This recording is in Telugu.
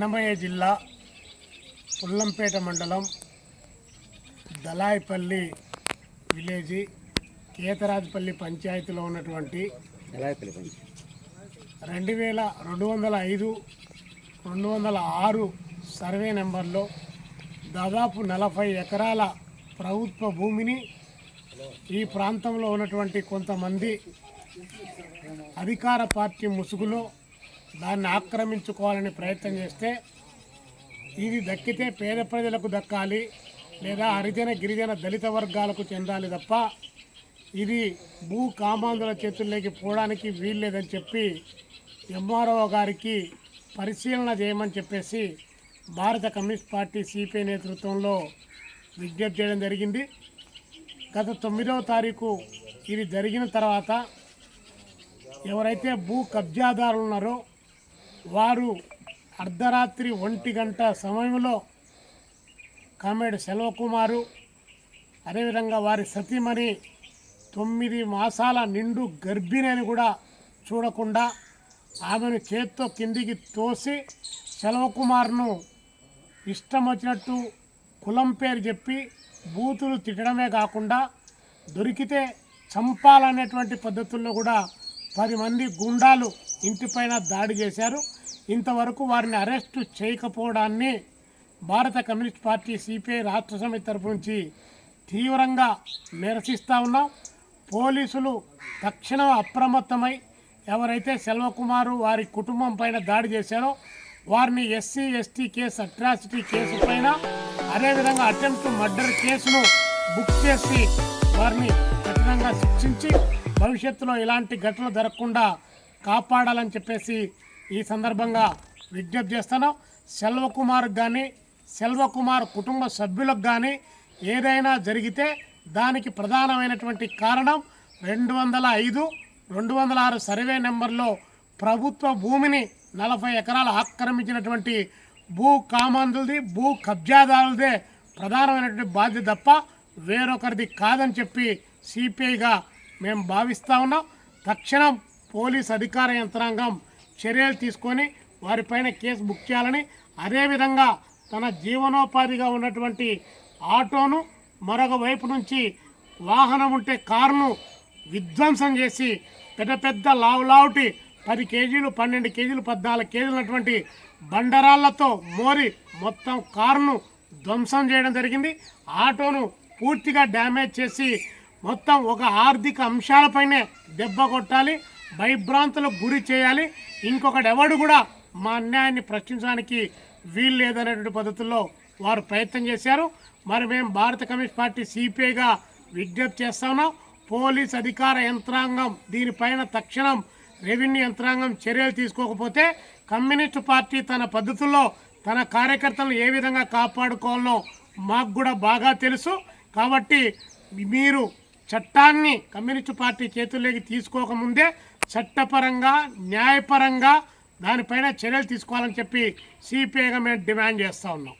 అన్నమయ్య జిల్లా పుల్లంపేట మండలం దలాయిపల్లి విలేజీ కేతరాజపల్లి పంచాయతీలో ఉన్నటువంటి రెండు వేల రెండు వందల ఐదు రెండు వందల ఆరు సర్వే నెంబర్లో దాదాపు నలభై ఎకరాల ప్రభుత్వ భూమిని ఈ ప్రాంతంలో ఉన్నటువంటి కొంతమంది అధికార పార్టీ ముసుగులో దాన్ని ఆక్రమించుకోవాలని ప్రయత్నం చేస్తే ఇది దక్కితే పేద ప్రజలకు దక్కాలి లేదా హరిజన గిరిజన దళిత వర్గాలకు చెందాలి తప్ప ఇది భూ కామాంధుల చేతుల్లోకి పోవడానికి వీల్లేదని చెప్పి ఎంఆర్ఓ గారికి పరిశీలన చేయమని చెప్పేసి భారత కమ్యూనిస్ట్ పార్టీ సిపిఐ నేతృత్వంలో విజ్ఞప్తి చేయడం జరిగింది. గత తొమ్మిదవ తారీఖు ఇది జరిగిన తర్వాత ఎవరైతే భూ కబ్జాదారులు ఉన్నారో వారు అర్ధరాత్రి ఒంటి గంట సమయంలో కామెడ్ సెల్వకుమారు అదేవిధంగా వారి సతీమణి తొమ్మిది మాసాల నిండు గర్భిణిని కూడా చూడకుండా ఆమెను చేత్తో కిందికి తోసి సెల్వకుమార్ను ఇష్టం వచ్చినట్టు కులం పేరు చెప్పి బూతులు తిట్టడమే కాకుండా దొరికితే చంపాలనేటువంటి పద్ధతుల్లో కూడా పది మంది గుండాలు ఇంటిపైన దాడి చేశారు. ఇంతవరకు వారిని అరెస్టు చేయకపోవడాన్ని భారత కమ్యూనిస్ట్ పార్టీ సిపిఐ రాష్ట్ర సమితి తరపు నుంచి తీవ్రంగా నిరసిస్తూ ఉన్నాం. పోలీసులు తక్షణం అప్రమత్తమై ఎవరైతే సెల్వకుమారు వారి కుటుంబం పైన దాడి చేశారో వారిని SC ST case atrocity case పైన అదేవిధంగా అటెంప్ట్ మర్డర్ కేసును బుక్ చేసి వారిని కఠినంగా శిక్షించి భవిష్యత్తులో ఇలాంటి ఘటనలు జరగకుండా కాపాడాలని చెప్పేసి ఈ సందర్భంగా విజ్ఞప్తి చేస్తున్నాం సెల్వకుమార్ కానీ సెల్వకుమార్ కుటుంబ సభ్యులకు కానీ ఏదైనా జరిగితే దానికి ప్రధానమైనటువంటి కారణం రెండు వందల ఐదు రెండు వందల ఆరు సర్వే నెంబర్లో ప్రభుత్వ భూమిని నలభై ఎకరాలు ఆక్రమించినటువంటి భూ కామాంధులది భూ కబ్జాదారులదే ప్రధానమైనటువంటి బాధ్యత తప్ప వేరొకరిది కాదని చెప్పి సిపిఐగా మేము భావిస్తూ ఉన్నాం. తక్షణం పోలీస్ అధికార యంత్రాంగం చర్యలు తీసుకొని వారిపైన కేసు బుక్ చేయాలని అదేవిధంగా తన జీవనోపాధిగా ఉన్నటువంటి ఆటోను మరొక వైపు నుంచి వాహనం ఉంటే కారును విధ్వంసం చేసి పెద్ద పెద్ద లావు లావుటి పది కేజీలు పన్నెండు కేజీలు పద్నాలుగు కేజీలు ఉన్నటువంటి బండరాళ్ళతో మోరి మొత్తం కారును ధ్వంసం చేయడం జరిగింది. ఆటోను పూర్తిగా డ్యామేజ్ చేసి మొత్తం ఒక ఆర్థిక అంశాలపైనే దెబ్బ కొట్టాలి భయభ్రాంతులకు గురి చేయాలి. ఇంకొకటి ఎవడు కూడా మా అన్యాయాన్ని ప్రశ్నించడానికి వీలు లేదనేటువంటి పద్ధతుల్లో వారు ప్రయత్నం చేశారు. మరి మేము భారత కమ్యూనిస్ట్ పార్టీ సిపిఐగా విజ్ఞప్తి చేస్తా ఉన్నాం. పోలీస్ అధికార యంత్రాంగం దీనిపైన తక్షణం రెవెన్యూ యంత్రాంగం చర్యలు తీసుకోకపోతే కమ్యూనిస్టు పార్టీ తన పద్ధతుల్లో తన కార్యకర్తలను ఏ విధంగా కాపాడుకోవాలో మాకు కూడా బాగా తెలుసు. కాబట్టి మీరు చట్టాన్ని కమ్యూనిస్టు పార్టీ చేతుల్లోకి తీసుకోకముందే చట్టపరంగా న్యాయపరంగా దానిపైన చర్యలు తీసుకోవాలని చెప్పి సిపిఐగా మేము డిమాండ్ చేస్తూ ఉన్నాం.